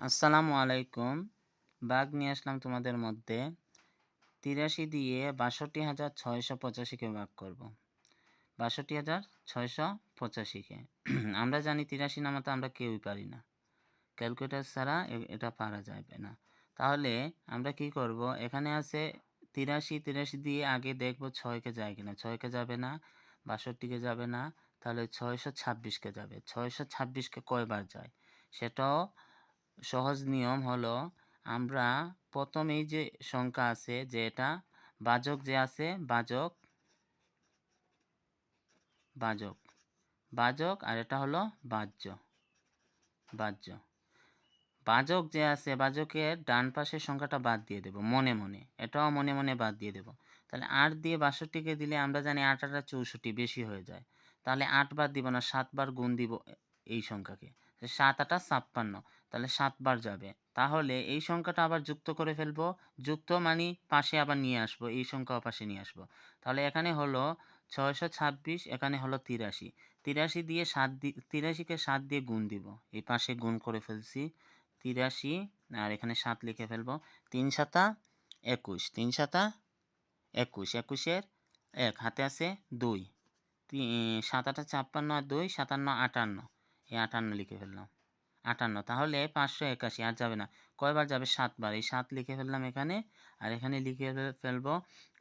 আসসালামু আলাইকুম। বাঘ নিয়ে আসলাম তোমাদের মধ্যে তিরাশি দিয়ে বাষট্টি হাজার ছয়শো পঁচাশিকে ভাগ করব। বাষট্টি হাজার ছয়শো পঁচাশিকে আমরা জানি তিরাশি নামাতে আমরা কেউই পারি না। ক্যালকুলেটার ছাড়া এটা পারা যাবে না। তাহলে আমরা কি করব? এখানে আছে তিরাশি তিরাশি দিয়ে আগে দেখব ছয়কে যায় কিনা। ছয়কে যাবে না বাষট্টিকে যাবে না, তাহলে ছয়শো ছাব্বিশকে যাবে। ছয়শো ছাব্বিশকে কয়বার যায়? সেটাও সহজ নিয়ম হলো, আমরা প্রথম এই যে সংখ্যা আছে, যে এটা বাজক যে আছে বাজক বাজক বাজক আর এটা হলো বাহ্য বাহ্য। বাজক যে আছে বাজকের ডান পাশের সংখ্যাটা বাদ দিয়ে দেব, মনে মনে, এটাও মনে মনে বাদ দিয়ে দেব। তাহলে আট দিয়ে বাষট্টিকে দিলে আমরা জানি আট আটা চৌষট্টি বেশি হয়ে যায়। তাহলে আট বার দিব না, সাতবার গুণ দিব এই সংখ্যাকে। সাত আটা ছাপ্পান্ন তাহলে সাতবার যাবে। তাহলে এই সংখ্যাটা আবার যুক্ত করে ফেলব। যুক্ত মানে পাশে আবার নিয়ে আসব, এই সংখ্যাও পাশে নিয়ে আসব। তাহলে এখানে হলো ছয়শো ছাব্বিশ, এখানে হলো তিরাশি। তিরাশি দিয়ে সাত দি, তিরাশিকে সাত দিয়ে গুণ দিব। এই পাশে গুণ করে ফেলছি। তিরাশি, আর এখানে সাত লিখে ফেলব। তিন সাতা একুশ, তিন সাতা একুশ। একুশের এক, হাতে আছে দুই। সাত আটা ছাপ্পান্ন আর দুই, সাতান্ন আটান্ন। এই আটান্ন লিখে ফেললাম। আটান্ন। তাহলে পাঁচশো একাশি, আর যাবে না। কয়বার যাবে? সাতবার। এই সাত লিখে ফেললাম এখানে, আর এখানে লিখে ফেলব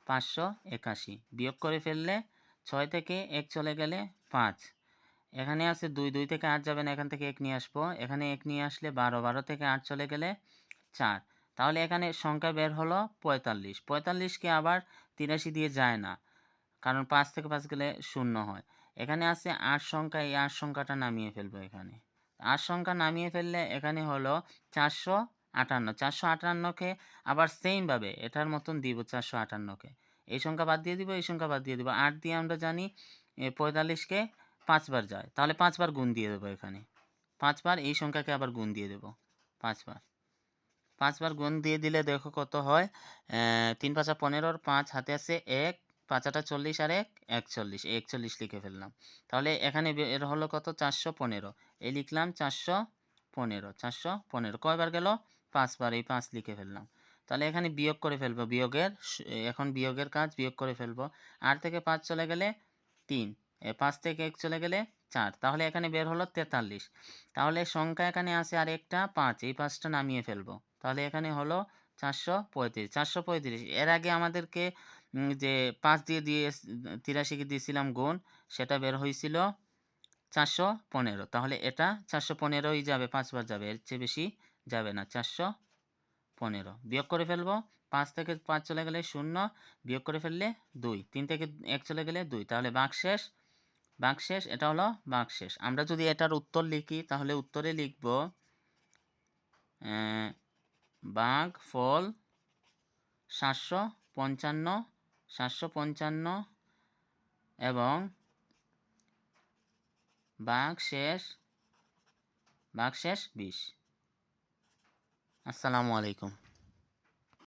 পাঁচশো একাশি। বিয়োগ করে ফেললে ছয় থেকে এক চলে গেলে পাঁচ। এখানে আছে দুই। দুই থেকে আট যাবে না, এখান থেকে এক নিয়ে আসব। এখানে এক নিয়ে আসলে বারো। বারো থেকে আট চলে গেলে চার। তাহলে এখানে সংখ্যা বের হলো পঁয়তাল্লিশ। পঁয়তাল্লিশকে আবার তিরাশি দিয়ে যায় না, কারণ পাঁচ থেকে পাঁচ গেলে শূন্য হয়। এখানে আছে আট সংখ্যা, এই আট সংখ্যাটা নামিয়ে ফেলব এখানে। আট সংখ্যা নামিয়ে ফেললে এখানে হলো চারশো আটান্ন। চারশো আটান্নকে আবার সেমভাবে এটার মতন দিব চারশো আটান্নকে। এই সংখ্যা বাদ দিয়ে দিব, এই সংখ্যা বাদ দিয়ে দিব। আট দিয়ে আমরা জানি পঁয়তাল্লিশকে পাঁচবার যায়। তাহলে পাঁচবার গুণ দিয়ে দেবো এখানে। পাঁচবার এই সংখ্যাকে আবার গুণ দিয়ে দেবো। পাঁচবার। পাঁচবার গুণ দিয়ে দিলে দেখো কত হয়? তিন পাঁচা পনেরোর পাঁচ হাতে আছে এক পাঁচাটা চল্লিশ আর এক, একচল্লিশ একচল্লিশ লিখে ফেললাম। তাহলে এখানে এর হলো কত? চারশো পনেরো। এই লিখলাম চারশো পনেরো চারশো পনেরো। কয়বার গেল? পাঁচবার। এই পাঁচ লিখে ফেললাম। তাহলে এখানে বিয়োগ করে ফেলব। বিয়োগের এখন বিয়োগের কাজ বিয়োগ করে ফেলব। আট থেকে পাঁচ চলে গেলে তিন পাঁচ থেকে এক চলে গেলে চার। তাহলে এখানে বের হলো তেতাল্লিশ। তাহলে সংখ্যা এখানে আছে আর একটা পাঁচ। এই পাঁচটা নামিয়ে ফেলব। তাহলে এখানে হলো চারশো পঁয়ত্রিশ। চারশো পঁয়ত্রিশ। এর আগে আমাদেরকে যে পাঁচ দিয়ে দিয়ে তিরাশিকে দিয়েছিলাম গুণ, সেটা বের হয়েছিল চারশো পনেরো। তাহলে এটা চারশো পনেরোই যাবে, পাঁচবার যাবে, এর চেয়ে বেশি যাবে না, চারশো পনেরো। বিয়োগ করে ফেলব, পাঁচ থেকে পাঁচ চলে গেলে শূন্য, বিয়োগ করে ফেললে দুই, তিন থেকে এক চলে গেলে দুই, তাহলে বাঘ শেষ। বাঘ শেষ, এটা হলো বাঘ শেষ। আমরা যদি এটার উত্তর লিখি, তাহলে উত্তরে লিখব বাঘ ফল সাতশো পঞ্চান্ন সাতশো পঞ্চান্ন এবং বাঘ শেষ বাঘ শেষ বিশ। আসসালামু আলাইকুম।